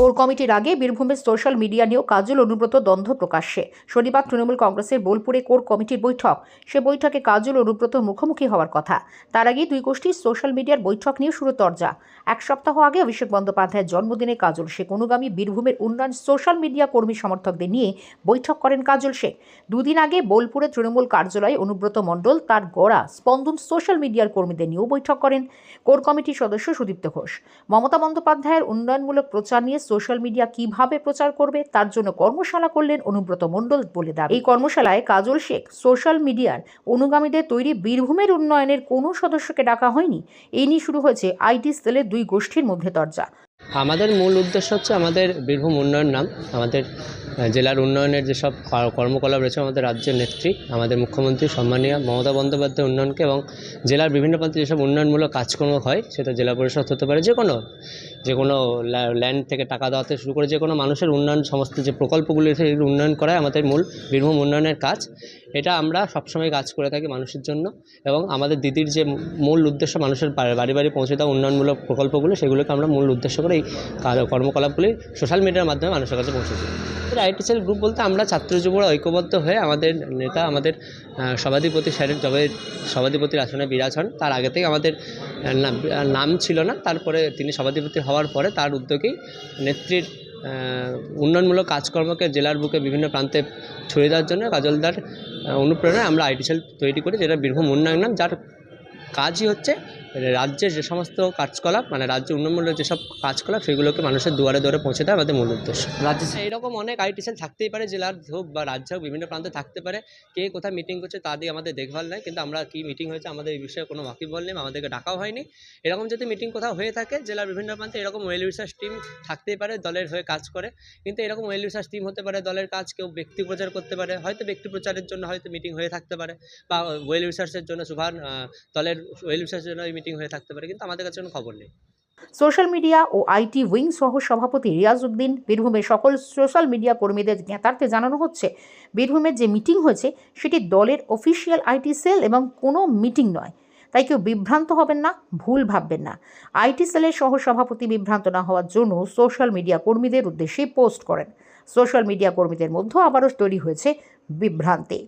Core কমিটির আগে বীরভূমের সোশ্যাল মিডিয়া নিয়েও কাজল অনুব্রত দ্বন্দ্ব প্রকাশ্যে। শনিবার তৃণমূল কংগ্রেসের বোলপুরে কোর কমিটির বৈঠক। সে বৈঠকে কাজল অনুব্রত মুখোমুখি হওয়ার কথা। তার আগে দুই গোষ্ঠীর সোশ্যাল মিডিয়ার বৈঠক নিয়ে শুরু তরজা। এক সপ্তাহ আগে অভিষেক বন্দ্যোপাধ্যায়ের জন্মদিনে কাজল শেখ অনুগামী বীরভূমের উন্নয়ন সোশ্যাল মিডিয়া কর্মী সমর্থকদের নিয়ে বৈঠক করেন কাজল শেখ দুদিন আগে বোলপুরে তৃণমূল কার্যালয়ে অনুব্রত মণ্ডল তার গড়া স্পন্দন সোশ্যাল মিডিয়ার কর্মীদের নিয়েও বৈঠক করেন। কোর কমিটির সদস্য সুদীপ্ত ঘোষ। মমতা বন্দ্যোপাধ্যায়ের উন্নয়নমূলক প্রচার নিয়ে সোশ্যাল মিডিয়া কীভাবে প্রচার করবে, তার জন্য কর্মশালা করলেন অনুব্রত মণ্ডল বলে দাবি। এই কর্মশালায় কাজল শেখ, সোশ্যাল মিডিয়ার অনুগামীদের তৈরি বীরভূমের উন্নয়নের কোনো সদস্যকে ডাকা হয়নি। এই নিয়ে শুরু হয়েছে আইটি সেলের দুই গোষ্ঠীর মধ্যে তরজা। আমাদের মূল উদ্দেশ্য হচ্ছে আমাদের বীরভূম উন্নয়ন নাম, আমাদের জেলার উন্নয়নের যেসব কর্মকলাপ রয়েছে আমাদের রাজ্যের নেত্রী, আমাদের মুখ্যমন্ত্রী সম্মানীয় মমতা বন্দ্যোপাধ্যায় উন্নয়নকে এবং জেলার বিভিন্ন প্রান্তে যেসব উন্নয়নমূলক কাজকর্ম হয়, সেটা জেলা পরিষদ হতে পারে যে কোনো যে কোনো ল্যান্ড থেকে টাকা দেওয়া থেকে শুরু করে যে কোনো মানুষের উন্নয়ন, সমস্ত যে প্রকল্পগুলি রয়েছে উন্নয়ন করাই আমাদের মূল বীরভূম উন্নয়নের কাজ। এটা আমরা সবসময় কাজ করে থাকি মানুষের জন্য এবং আমাদের দিদির যে মূল উদ্দেশ্য মানুষের বাড়ি বাড়ি পৌঁছে দেওয়া উন্নয়নমূলক প্রকল্পগুলো, সেগুলোকে আমরা মূল উদ্দেশ্য করে এই কর্মকলাপগুলি সোশ্যাল মিডিয়ার মাধ্যমে মানুষের কাছে পৌঁছে দিই আইটিসেল গ্রুপ বলতে আমরা ছাত্র যুবরা ঐক্যবদ্ধ হয়ে আমাদের নেতা, আমাদের সভাধিপতি স্যারের যবে সভাধিপতির আসনে বিরাজ হন, তার আগে থেকে আমাদের নাম ছিল না, তারপরে তিনি সভাধিপতি হওয়ার পরে তার উদ্যোগেই নেত্রীর উন্নয়নমূলক কাজকর্মকে জেলার বুকে বিভিন্ন প্রান্তে ছড়িয়ে দেওয়ার জন্য কাজলদার অনুপ্রেরণায় আমরা আইটি সেল তৈরি করি, যেটা বীরভূম উন্নয়ন নাম, যার কাজই হচ্ছে রাজ্যের যে সমস্ত কাজকলাপ মানে রাজ্য উন্নয়নমূলক যেসব কাজকলাপ সেগুলোকে মানুষের দুয়ারে দুয়ারে পৌঁছে দেওয়া আমাদের মূল উদ্দেশ্য। রাজ্যে এইরকম অনেক আইটি সেল থাকতেই পারে জেলার হোক বা রাজ্য হোক বিভিন্ন প্রান্তে থাকতে পারে। কে কোথায় মিটিং করছে তা দিয়ে আমাদের দেখভাল নেই কিন্তু আমরা কি মিটিং হয়েছে আমাদের এই বিষয়ে কোনো ওয়াকিবল নেই আমাদেরকে ডাকাও হয়নি। এরকম যদি মিটিং কোথাও হয়ে থাকে জেলার বিভিন্ন প্রান্তে এরকম ওয়েল রিসার্চ টিম থাকতেই পারে দলের হয়ে কাজ করে। কিন্তু এরকম ওয়েল রিসার্চ টিম হতে পারে দলের কাজ কেউ ব্যক্তি প্রচার করতে পারে হয়তো ব্যক্তি প্রচারের জন্য হয়তো মিটিং হয়ে থাকতে পারে বা ওয়েল রিসার্চের জন্য সুভান দলের ওয়েল রিসার্চের জন্য মিটিং হয়ে থাকতে পারে, কিন্তু আমাদের কাছে কোনো খবর নেই। সোশ্যাল মিডিয়া ও আইটি উইং সহ সভাপতি রিয়াজউদ্দিন বীরভূমের সকল সোশ্যাল মিডিয়া কর্মীদের জ্ঞাতার্থে জানানো হচ্ছে, বীরভূমের যে মিটিং হয়েছে, সেটি দলের অফিসিয়াল আইটি সেল এবং কোনো মিটিং নয়। তাই কেউ বিভ্রান্ত হবেন না, ভুল ভাববেন না। আইটি সেলের সহ সভাপতি বিভ্রান্ত না হওয়ার জন্য সোশ্যাল মিডিয়া কর্মীদের উদ্দেশ্যে পোস্ট করেন। সোশ্যাল মিডিয়া কর্মীদের মধ্যেও আবারও তৈরি হয়েছে বিভ্রান্তি।